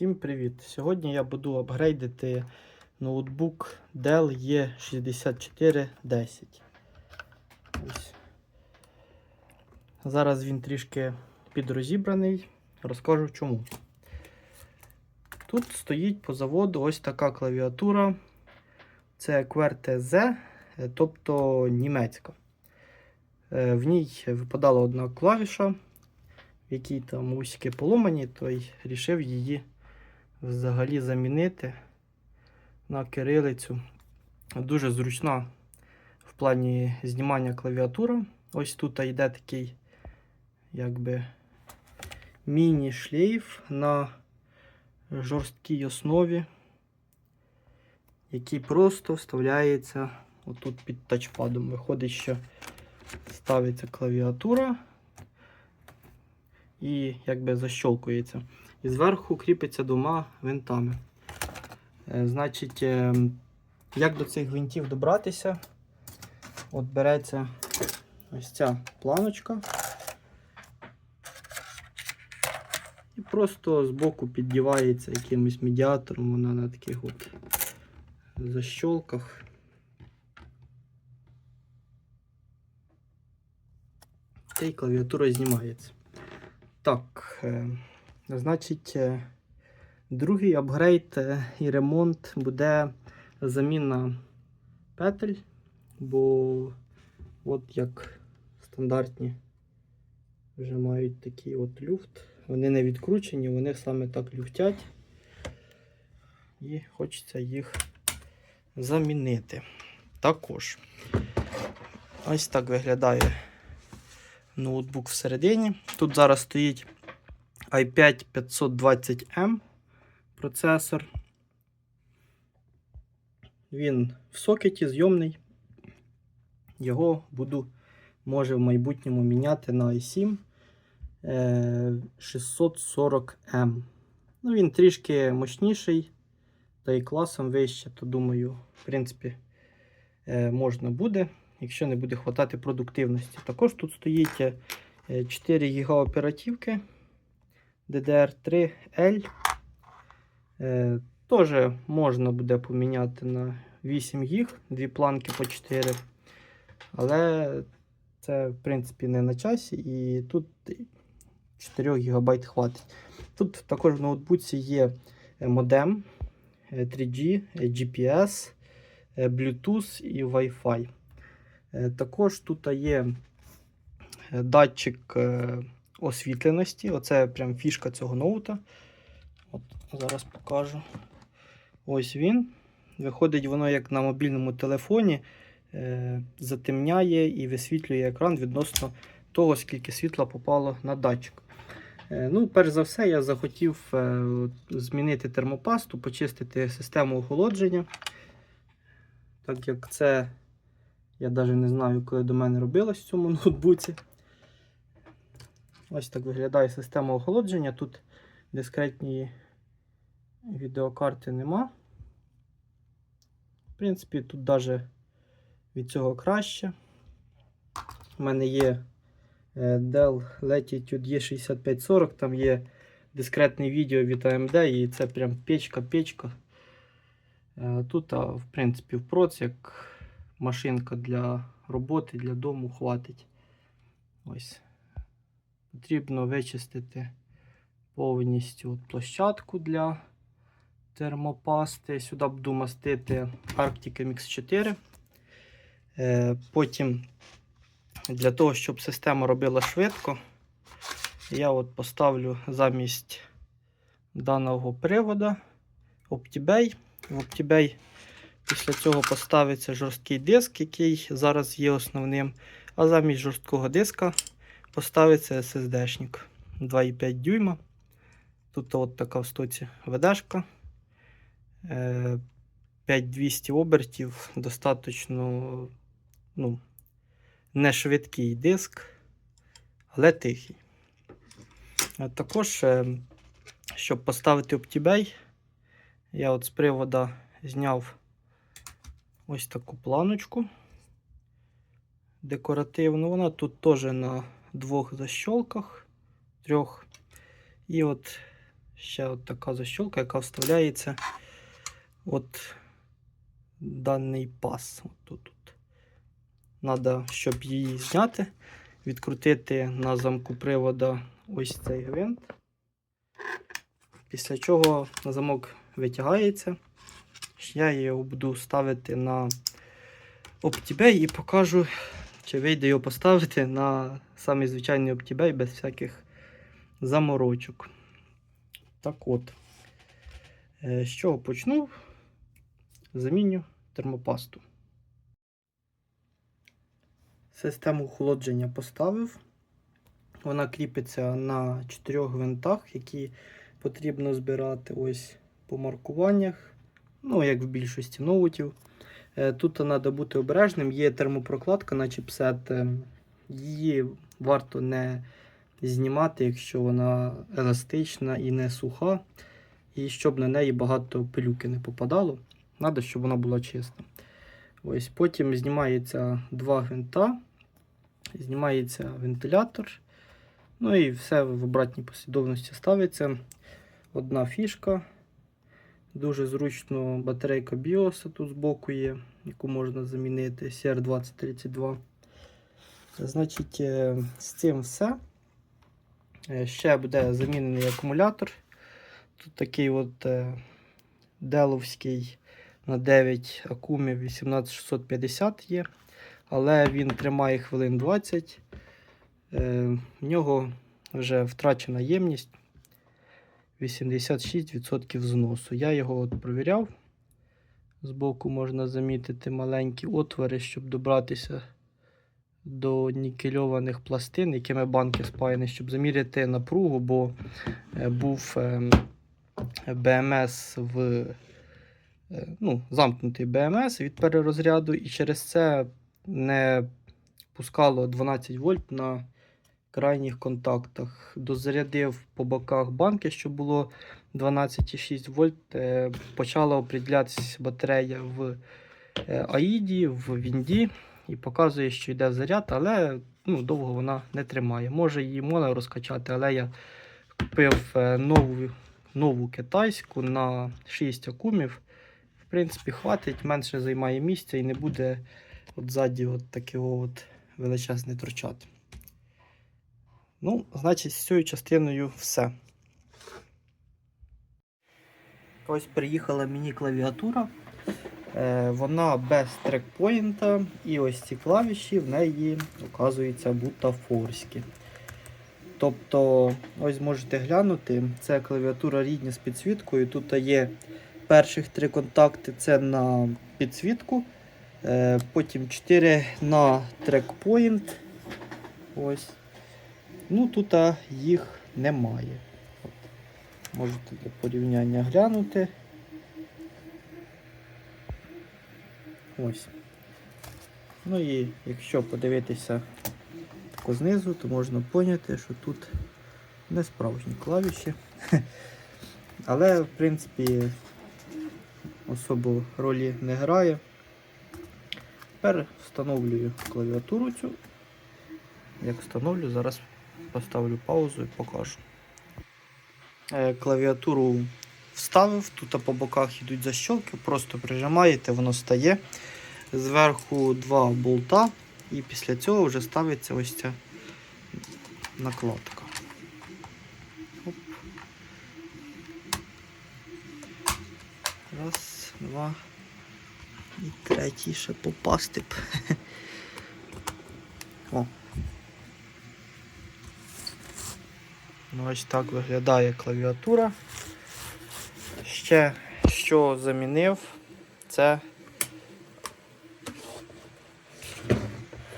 Всім привіт! Сьогодні я буду апгрейдити ноутбук Dell E6410. Ось. Зараз він трішки підрозібраний. Розкажу чому. Тут стоїть по заводу ось така клавіатура. Це QWERTZ, е, тобто німецька. Е, В ній випадала одна клавіша, в якій там усики поломані, то й рішив її взагалі замінити на кирилицю. Дуже зручна в плані знімання клавіатури. Ось тут йде такий якби міні-шлейф на жорсткій основі, який просто вставляється отут під тачпадом. Виходить, що ставиться клавіатура і якби защолкується. І зверху кріпиться двома винтами. Е, Значить, е, як до цих гвинтів добратися? От береться ось ця планочка. І просто збоку піддівається якимось медіатором, вона на таких от защолках. Та й клавіатура знімається. Так, е, значить, е, другий апгрейд е, і ремонт буде заміна петель, бо от як стандартні вже мають такий от люфт. Вони не відкручені, вони саме так люфтять. І хочеться їх замінити. Також ось так виглядає ноутбук всередині. Тут зараз стоїть i5 520M процесор. Він в сокеті зйомний. Його буду, може, в майбутньому міняти на i7 е, 640M. Ну, Він трішки мощніший, та й класом вище, то думаю, в принципі, е, можна буде якщо не буде хватати продуктивності. Також тут стоїть 4 ГБ оперативки DDR3L. Е, Теж можна буде поміняти на 8 ГБ, дві планки по 4. Але це, в принципі, не на часі, і тут 4 ГБ хватить. Тут також в ноутбуці є модем 3G, GPS, Bluetooth і Wi-Fi. Е, Також тут є е, датчик е, освітленості. Оце прям фішка цього ноута. От Зараз покажу. Ось він. Виходить, воно як на мобільному телефоні затемняє і висвітлює екран відносно того, скільки світла попало на датчик. Ну, Перш за все, я захотів змінити термопасту, почистити систему охолодження. Так як це я навіть не знаю, коли до мене робилось в цьому ноутбуці. Ось так виглядає система охолодження. Тут дискретні відеокарти нема. В принципі, тут навіть від цього краще. У мене є Dell Latitude E6540, там є дискретне відео від AMD, і це прям печка-печка. Тут, в принципі, в як машинка для роботи, для дому хватить. Ось. Потрібно вичистити повністю площадку для термопасти. Сюди буду мастити Arctic MX4. Е, Потім, для того, щоб система робила швидко, я от поставлю замість даного привода OptiBay. В OptiBay Після цього поставиться жорсткий диск, який зараз є основним. А замість жорсткого диска поставиться SSD-шник 2,5 дюйма. Тут от така в стоці ведешка. 5200 обертів, достатньо ну, не швидкий диск, але тихий. Також, е, щоб поставити OptiBay, я от з привода зняв ось таку планочку декоративну. Вона тут теж на двох защолках, трьох. І от ще от така защолка, яка вставляється от даний пас. От тут. тут. Надо, щоб її зняти, відкрутити на замку привода ось цей гвинт. Після чого замок витягається. Я його буду ставити на OptiBay і покажу, чи вийде його поставити на самий звичайний OptiBay без всяких заморочок. Так от, Е, з чого почну? Заміню термопасту. Систему охолодження поставив. Вона кріпиться на чотирьох гвинтах, які потрібно збирати ось по маркуваннях. Ну, як в більшості ноутів. Е, Тут треба бути обережним. Є термопрокладка на чіпсет. е, Її варто не знімати, якщо вона еластична і не суха. І щоб на неї багато пилюки не попадало. Треба, щоб вона була чиста. Ось Потім знімається два гвинта, знімається вентилятор. Ну і все в обратній послідовності ставиться. Одна фішка. Дуже зручно батарейка BIOS тут збоку є, яку можна замінити CR2032. Значить, е, з цим все. Е, Ще буде замінений акумулятор. Тут такий от е, деловський на 9 акумів 18650 є. Але він тримає хвилин 20. Е, в нього вже втрачена ємність 86% зносу. Я його от провіряв. Збоку можна замітити маленькі отвори, щоб добратися до нікельованих пластин, якими банки спаяні, щоб заміряти напругу, бо е, був ем, БМС в е, ну, замкнутий БМС від перерозряду, і через це не пускало 12 вольт на крайніх контактах. Дозарядив по боках банки, щоб було 12,6 вольт. Е, Почала определятися батарея в е, Аїді, в Вінді і показує, що йде заряд, але ну, довго вона не тримає. Може її можна розкачати, але я купив е, нову, нову китайську на 6 акумів. В принципі, хватить, менше займає місця і не буде от ззаді от такого от величезне торчати. Ну, значить, з цією частиною все. Ось приїхала мені клавіатура. Е, вона без трекпоінта, і ось ці клавіші в неї, оказується, бутафорські. Тобто, ось можете глянути, це клавіатура рідня з підсвіткою. Тут є перших три контакти це на підсвітку, е, потім 4 на трекпоінт. Ось. Ну, тут а, їх немає. От. Можете для порівняння глянути. Ось. Ну і якщо подивитися тако знизу, то можна поняти, що тут не справжні клавіші. Але, в принципі, особо ролі не грає. Тепер встановлюю клавіатуру цю. Як встановлю, зараз поставлю паузу і покажу. Е, Клавіатуру вставив, тут по боках йдуть защолки, просто прижимаєте, воно стає. Зверху два болта, і після цього вже ставиться ось ця накладка. Оп. Раз, два. І третій ще попасти б. О. Ну, ось так виглядає клавіатура. Ще що замінив, це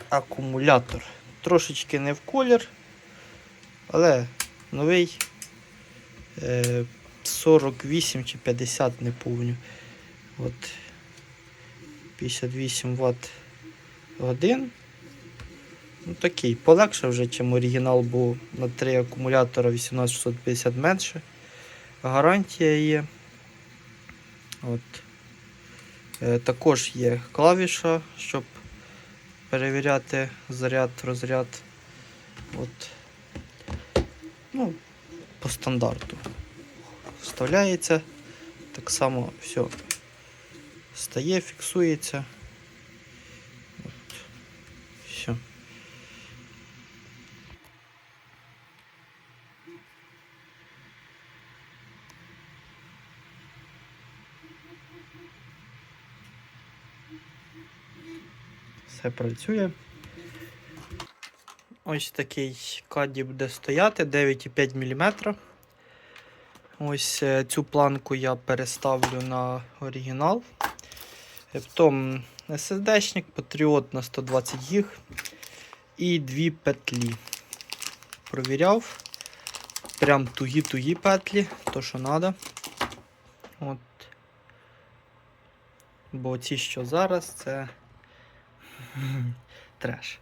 акумулятор. Трошечки не в колір, але новий е, 48 чи 50 не помню. От 58 Вт годин. Ну, такий полегше вже, ніж оригінал, бо на 3 акумулятора 18650 менше. Гарантія є. От. Е, також є клавіша, щоб перевіряти заряд, розряд. От. Ну, по стандарту. вставляється. Так само все стає, фіксується. От. Все. Все працює. Ось такий каді буде стояти 9,5 мм. Ось е, цю планку я переставлю на оригінал. Потім SSD-шник, Patriot на 120 гіг і дві петлі. Провіряв. Прям тугі-тугі петлі, то що треба. От. Бо ці, що зараз, це треш.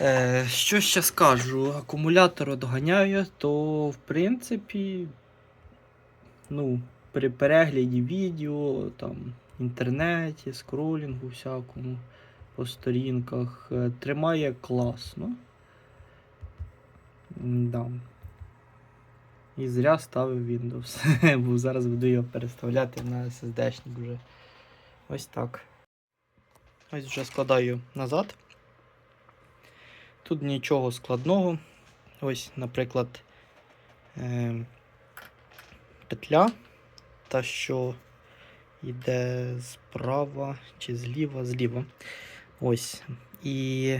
Е, що ще скажу? Акумулятор доганяю, то в принципі, ну, при перегляді відео, там, інтернеті, скролінгу всякому по сторінках, е, тримає класно. Да. І зря ставив Windows. Бо зараз буду його переставляти на SSD-шник вже. Ось так. Ось вже складаю назад. Тут нічого складного. Ось, наприклад, е, петля, та, що йде справа чи зліва, зліва. Ось. І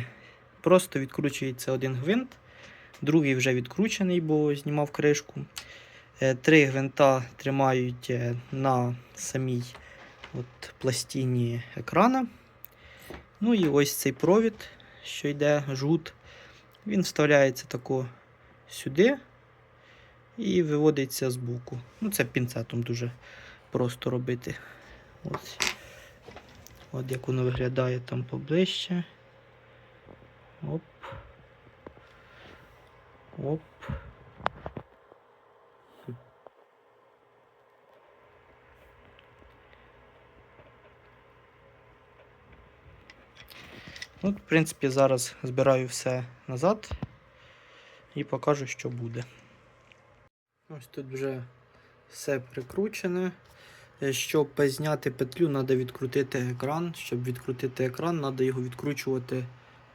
просто відкручується один гвинт, другий вже відкручений, бо знімав кришку. Е, Три гвинта тримають е, на самій от, пластині екрана. Ну і ось цей провід, що йде жгут, він вставляється тако сюди і виводиться з боку. Ну, це пінцетом дуже просто робити. Ось. От як воно виглядає там поближче. Оп. Оп. От, в принципі, зараз збираю все назад і покажу, що буде. Ось тут вже все прикручене. Е, Щоб зняти петлю, треба відкрутити екран. Щоб відкрутити екран, треба його відкручувати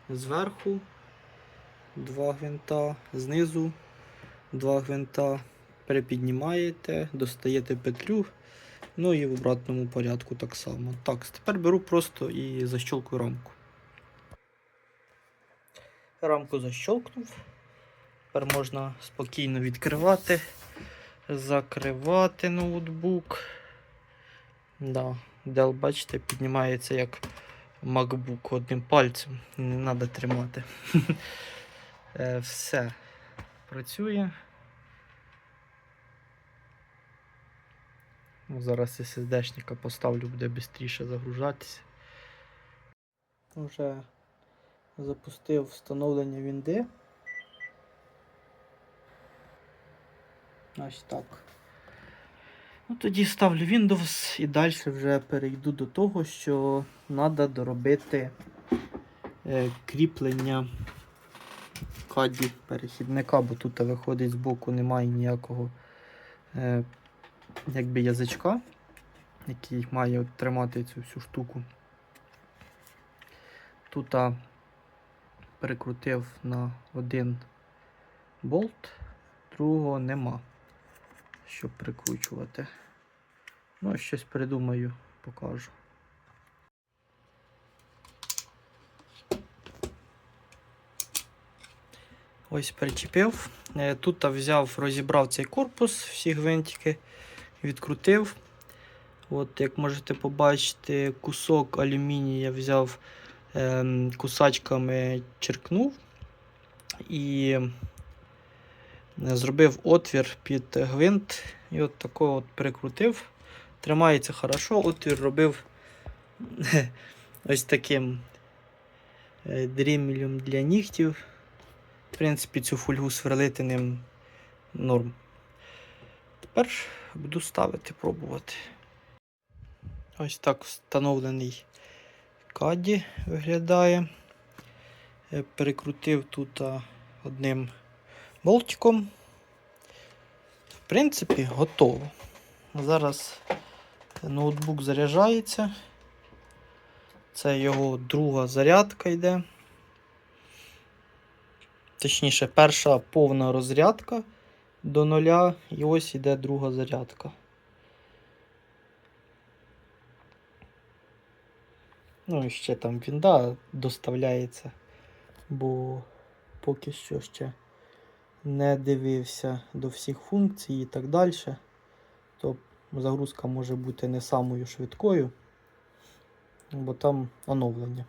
зверху. Два гвинта, знизу два гвинта. Перепіднімаєте, достаєте петлю. Ну і в обратному порядку так само. Так, тепер беру просто і защолкую рамку. Рамку защолкнув. Тепер можна спокійно відкривати, закривати ноутбук. Да, Dell, бачите, піднімається як MacBook одним пальцем. Не треба тримати. Е, Все працює. Ну, Зараз SSD-шника поставлю, буде швидше загружатися. Вже запустив встановлення Вінди. Ось так. Ну, тоді ставлю Windows і далі вже перейду до того, що треба доробити е, кріплення каді перехідника, бо тут виходить з боку немає ніякого е, якби язичка, який має тримати цю всю штуку. Тут перекрутив на один болт, другого нема, щоб прикручувати. Ну, щось придумаю, покажу. Ось причепив. Е, Тут взяв, розібрав цей корпус, всі гвинтики, відкрутив. От, як можете побачити, кусок алюмінія взяв кусачками черкнув і е, зробив отвір під гвинт і от такого от прикрутив. Тримається хорошо, отвір робив ось таким е, дрімелем для нігтів. В принципі, цю фольгу сверлити ним норм. Тепер буду ставити, пробувати. Ось так встановлений каді виглядає. Перекрутив тут одним болтиком. В принципі, готово. Зараз ноутбук заряджається. Це його друга зарядка йде. Точніше, перша повна розрядка до нуля, і ось іде друга зарядка. Ну і ще там вінда доставляється, бо поки що ще не дивився до всіх функцій і так далі. То загрузка може бути не самою швидкою, бо там оновлення.